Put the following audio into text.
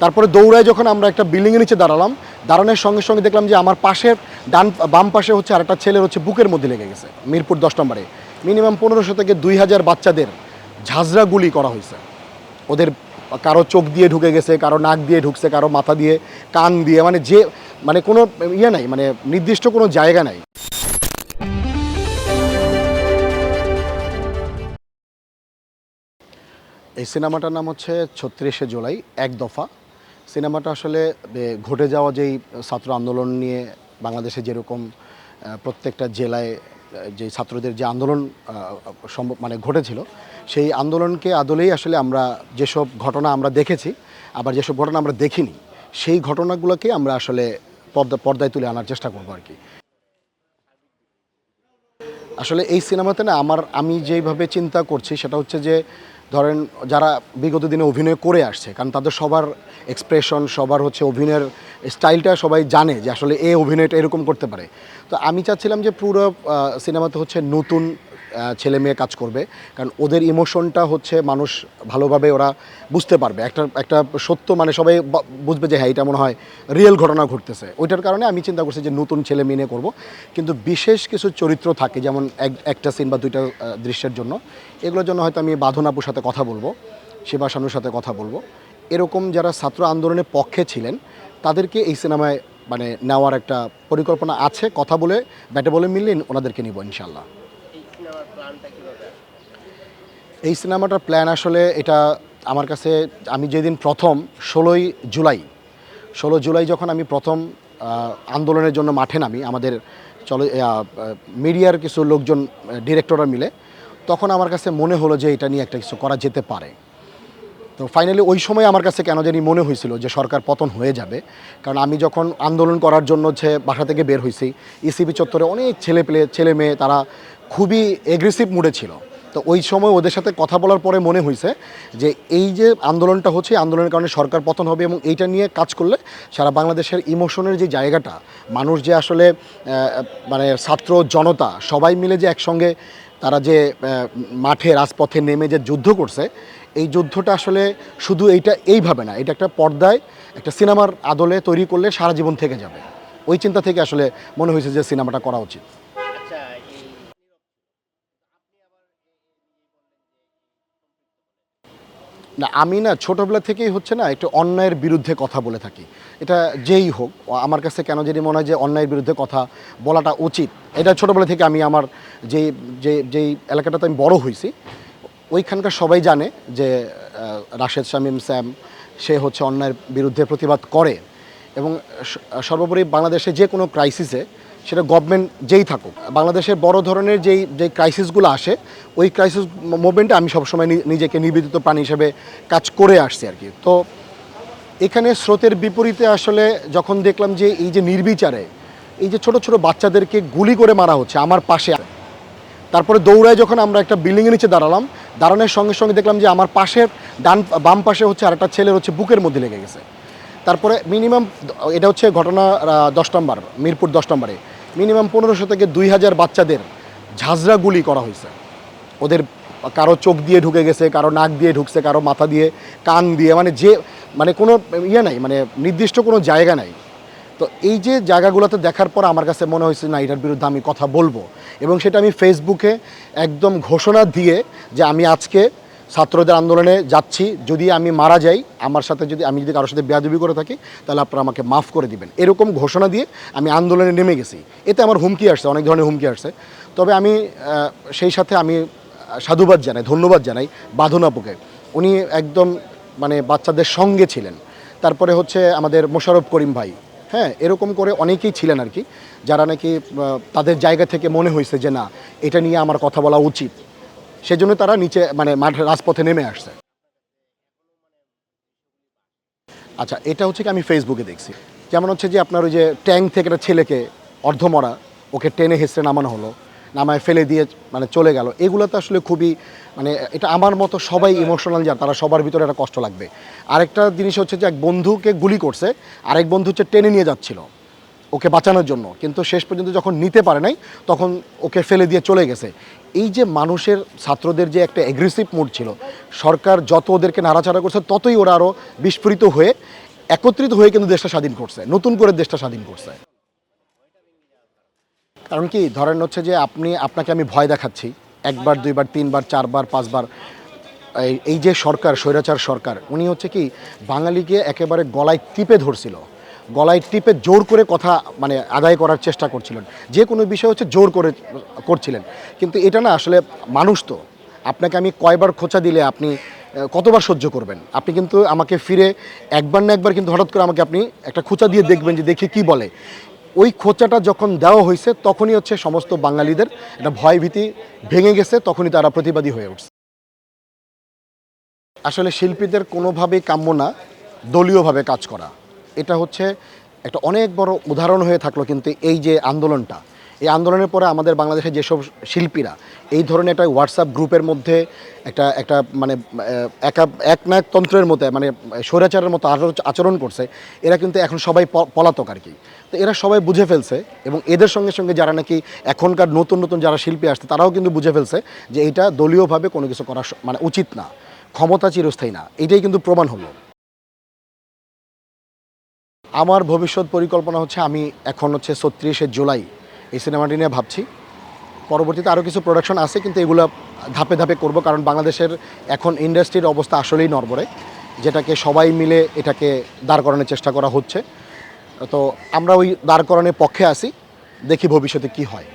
তারপরে দৌড়ায় যখন আমরা একটা বিল্ডিংয়ের নিচে দাঁড়ালাম, দাঁড়ানোর সঙ্গে সঙ্গে দেখলাম যে আমার পাশের ডান, বাম পাশে হচ্ছে আরেকটা ছেলের হচ্ছে বুকের মধ্যে লেগে গেছে, মিরপুর দশ নম্বরে। মিনিমাম পনেরোশো থেকে দুই হাজার বাচ্চাদের ঝাঁঝরা গুলি করা হয়েছে। ওদের কারও চোখ দিয়ে ঢুকে গেছে, কারও নাক দিয়ে ঢুকছে, কারও মাথা দিয়ে, কান দিয়ে মানে যে মানে কোনো ইয়ে নাই মানে নির্দিষ্ট কোনো জায়গা নাই। এই সিনেমাটার নাম হচ্ছে ছত্রিশে জুলাই, এক দফা। সিনেমাটা আসলে ঘটে যাওয়া যেই ছাত্র আন্দোলন নিয়ে বাংলাদেশে যেরকম প্রত্যেকটা জেলায় যে ছাত্রদের যে আন্দোলন সম্ভব মানে ঘটেছিল, সেই আন্দোলনকে আদলেই আসলে আমরা যেসব ঘটনা আমরা দেখেছি, আবার যেসব ঘটনা আমরা দেখিনি, সেই ঘটনাগুলোকে আমরা আসলে পর্দা, পর্দায় তুলে আনার চেষ্টা করব আর কি। আসলে এই সিনেমাতে না আমার, আমি যেইভাবে চিন্তা করছি সেটা হচ্ছে যে ধরেন যারা বিগত দিনে অভিনয় করে আসছে, কারণ তাদের সবার এক্সপ্রেশন সবার হচ্ছে অভিনয়ের স্টাইলটা সবাই জানে যে আসলে এ অভিনয়টা এরকম করতে পারে। তো আমি চাচ্ছিলাম যে পুরো সিনেমাতে হচ্ছে নতুন ছেলে মেয়ে কাজ করবে। কারণ ওদের ইমোশনটা হচ্ছে মানুষ ভালোভাবে ওরা বুঝতে পারবে। একটা একটা সত্য মানে সবাই বুঝবে যে হ্যাঁ এটা মনে হয় রিয়েল ঘটনা ঘটতেছে। ওইটার কারণে আমি চিন্তা করছি যে নতুন ছেলে মেয়ে নিয়ে করব। কিন্তু বিশেষ কিছু চরিত্র থাকে, যেমন এক- একটা সিন বা দুইটা দৃশ্যের জন্য। এগুলোর জন্য হয়তো আমি বাঁধন আপুর সাথে কথা বলব, শিবা শানুর সাথে কথা বলব। এরকম যারা ছাত্র আন্দোলনের পক্ষে ছিলেন, তাদেরকে এই সিনেমায় মানে নেওয়ার একটা পরিকল্পনা আছে। কথা বলে, ব্যাটে বলে মিললেন ওনাদেরকে নিব ইনশাল্লাহ এই সিনেমাটার প্ল্যান আসলে এটা আমার কাছে, আমি যেদিন প্রথম, ষোলোই জুলাই, ষোলো জুলাই যখন আমি প্রথম আন্দোলনের জন্য মাঠে নামি, আমাদের চলে মিডিয়ার কিছু লোকজন ডিরেক্টররা মিলে, তখন আমার কাছে মনে হলো যে এটা নিয়ে একটা কিছু করা যেতে পারে। তো ফাইনালি ওই সময় আমার কাছে কেন জানি মনে হয়েছিল যে সরকার পতন হয়ে যাবে, কারণ আমি যখন আন্দোলন করার জন্য হচ্ছে বাসা থেকে বের হয়েছি ইসিবি চত্বরে অনেক ছেলে পেলে ছেলে মেয়ে তারা খুবই এগ্রেসিভ মুডে ছিল। তো ওই সময় ওদের সাথে কথা বলার পরে মনে হয়েছে যে এই যে আন্দোলনটা হচ্ছে আন্দোলনের কারণে সরকার পতন হবে এবং এইটা নিয়ে কাজ করলে সারা বাংলাদেশের ইমোশনের যে জায়গাটা, মানুষ যে আসলে মানে ছাত্র জনতা সবাই মিলে যে একসঙ্গে তারা যে মাঠে, রাজপথে নেমে যে যুদ্ধ করছে, এই যুদ্ধটা আসলে শুধু এইটা এইভাবে না, এটা একটা পর্দায় একটা সিনেমার আদলে তৈরি করলে সারা জীবন থেকে যাবে। ওই চিন্তা থেকে আসলে মনে হয়েছে যে সিনেমাটা করা উচিত আচ্ছা এই না, আমি না ছোটোবেলা থেকেই হচ্ছে না একটু অন্যায়ের বিরুদ্ধে কথা বলে থাকি। এটা যেই হোক আমার কাছে কেন যদি মনে হয় যে অন্যায়ের বিরুদ্ধে কথা বলাটা উচিত। এটা ছোটোবেলা থেকে আমি আমার যেই যে যেই এলাকাটাতে আমি বড় হয়েছি, ওইখানকার সবাই জানে যে রাশেদ শামীম স্যাম, সে হচ্ছে অন্যায়ের বিরুদ্ধে প্রতিবাদ করে। এবং সর্বোপরি বাংলাদেশে যে কোনো ক্রাইসিসে সেটা গভর্নমেন্ট যেই থাকুক, বাংলাদেশের বড় ধরনের যেই, যে ক্রাইসিসগুলো আসে, ওই ক্রাইসিস মুভমেন্টে আমি সবসময় নিজেকে নিবেদিত প্রাণী হিসেবে কাজ করে আসছি আর কি। তো এখানে স্রোতের বিপরীতে আসলে যখন দেখলাম যে এই যে নির্বিচারে, এই যে ছোট ছোট বাচ্চাদেরকে গুলি করে মারা হচ্ছে আমার পাশে, তারপরে দৌড়ায় যখন আমরা একটা বিল্ডিংয়ের নিচে দাঁড়ালাম, দাঁড়ানোর সঙ্গে সঙ্গে দেখলাম যে আমার পাশের ডান, বাম পাশে হচ্ছে আর একটা ছেলের হচ্ছে বুকের মধ্যে লেগে গেছে। তারপরে মিনিমাম, এটা হচ্ছে ঘটনা দশ নম্বর, মিরপুর দশ নম্বরে। মিনিমাম পনেরোশো থেকে দুই হাজার বাচ্চাদের ঝাঁঝরা গুলি করা হয়েছে। ওদের কারও চোখ দিয়ে ঢুকে গেছে, কারও নাক দিয়ে ঢুকছে, কারও মাথা দিয়ে, কান দিয়ে মানে যে মানে কোনো ইয়ে নাই মানে নির্দিষ্ট কোনো জায়গা নাই। তো এই যে জায়গাগুলোতে দেখার পর আমার কাছে মনে হয়েছে, না, এটার বিরুদ্ধে আমি কথা বলব। এবং সেটা আমি ফেসবুকে একদম ঘোষণা দিয়ে যে আমি আজকে ছাত্রদের আন্দোলনে যাচ্ছি, যদি আমি মারা যাই, আমার সাথে যদি আমি যদি কারোর সাথে বেয়াদবি করে থাকি, তাহলে আপনারা আমাকে মাফ করে দিবেন। এরকম ঘোষণা দিয়ে আমি আন্দোলনে নেমে গেছি। এতে আমার হুমকি আসছে, অনেক ধরনের হুমকি আসছে। তবে আমি সেই সাথে আমি সাধুবাদ জানাই, ধন্যবাদ জানাই বাঁধনাপুকে উনি একদম মানে বাচ্চাদের সঙ্গে ছিলেন। তারপরে হচ্ছে আমাদের মোশারফ করিম ভাই। হ্যাঁ এরকম করে অনেকেই ছিলেন আর কি, যারা নাকি তাদের জায়গা থেকে মনে হয়েছে যে না, এটা নিয়ে আমার কথা বলা উচিত। সেজন্য তারা নিচে মানে মাঠে, রাজপথে নেমে আসছে। আচ্ছা এটা হচ্ছে কি আমি ফেসবুকে দেখছি। যেমন হচ্ছে যে আপনার ওই যে ট্যাঙ্ক থেকে একটা ছেলেকে অর্ধমরা, ওকে টেনে হেসড়ে নামানো হলো, নামায় ফেলে দিয়ে মানে চলে গেল। এগুলো তো আসলে খুবই মানে এটা আমার মতো সবাই ইমোশনাল যা, তারা সবার ভিতরে একটা কষ্ট লাগবে। আরেকটা জিনিস হচ্ছে যে এক বন্ধুকে গুলি করছে, আরেক বন্ধু হচ্ছে টেনে নিয়ে যাচ্ছিল, ওকে বাঁচানোর জন্য। কিন্তু শেষ পর্যন্ত যখন নিতে পারে নাই, তখন ওকে ফেলে দিয়ে চলে গেছে। এই যে মানুষের, ছাত্রদের যে একটা অ্যাগ্রেসিভ মুড ছিল, সরকার যত ওদেরকে নাড়াচাড়া করছে, ততই ওরা আরও বিস্ফোরিত হয়ে একত্রিত হয়ে কিন্তু দেশটা স্বাধীন করছে, নতুন করে দেশটা স্বাধীন করছে। কারণ কি, ধরেন হচ্ছে যে আপনি, আপনাকে আমি ভয় দেখাচ্ছি, একবার, দুইবার, তিনবার, চারবার, পাঁচবার। এই- যে সরকার, স্বৈরাচার সরকার, উনি হচ্ছে কি, বাঙালিকে একেবারে গলায় টিপে ধরছিল। গলায় টিপে জোর করে কথা মানে আদায় করার চেষ্টা করছিলেন। যে কোনো বিষয় হচ্ছে জোর করে করছিলেন। কিন্তু এটা না আসলে মানুষ তো। আপনাকে আমি কয়বার খোঁচা দিলে আপনি কতবার সহ্য করবেন? আপনি কিন্তু আমাকে ফিরে একবার না একবার কিন্তু হঠাৎ করে আমাকে আপনি একটা খোঁচা দিয়ে দেখবেন যে দেখি কি বলে। ওই খোঁচাটা যখন দেওয়া হয়েছে, তখনই হচ্ছে সমস্ত বাঙালিদের একটা ভয় ভীতি ভেঙে গেছে, তখনই তারা প্রতিবাদী হয়ে উঠছে। আসলে শিল্পীদের কোনোভাবেই কাম্য না, দলীয়ভাবে কাজ করা। এটা হচ্ছে একটা অনেক বড় উদাহরণ হয়ে থাকল কিন্তু এই যে আন্দোলনটা এই আন্দোলনের পরে আমাদের বাংলাদেশের যেসব শিল্পীরা এই ধরনের একটা হোয়াটসঅ্যাপ গ্রুপের মধ্যে একটা একটা মানে আহ, একা একনায়কতন্ত্রের মতো মানে স্বৈরাচারের মতো আচর- আচরণ করছে এরা কিন্তু এখন সবাই পলাতক আর কি। তো এরা সবাই বুঝে ফেলছে এবং এদের সঙ্গে সঙ্গে যারা নাকি এখনকার নতুন নতুন যারা শিল্পী আসছে তারাও কিন্তু বুঝে ফেলছে যে এটা দলীয়ভাবে কোনো কিছু করা মানে উচিত না ক্ষমতা চিরস্থায়ী না এটাই কিন্তু প্রমাণ হলো। আমার ভবিষ্যৎ পরিকল্পনা হচ্ছে আমি এখন হচ্ছে ছত্রিশে জুলাই এই সিনেমাটি নিয়ে ভাবছি। পরবর্তীতে আরও কিছু প্রোডাকশন আছে, কিন্তু এগুলো ধাপে ধাপে করব, কারণ বাংলাদেশের এখন ইন্ডাস্ট্রির অবস্থা আসলেই নরবরে যেটাকে সবাই মিলে এটাকে দাঁড় করানোর চেষ্টা করা হচ্ছে। তো আমরা ওই দাঁড় করানোর পক্ষে আসি দেখি ভবিষ্যতে কি হয়।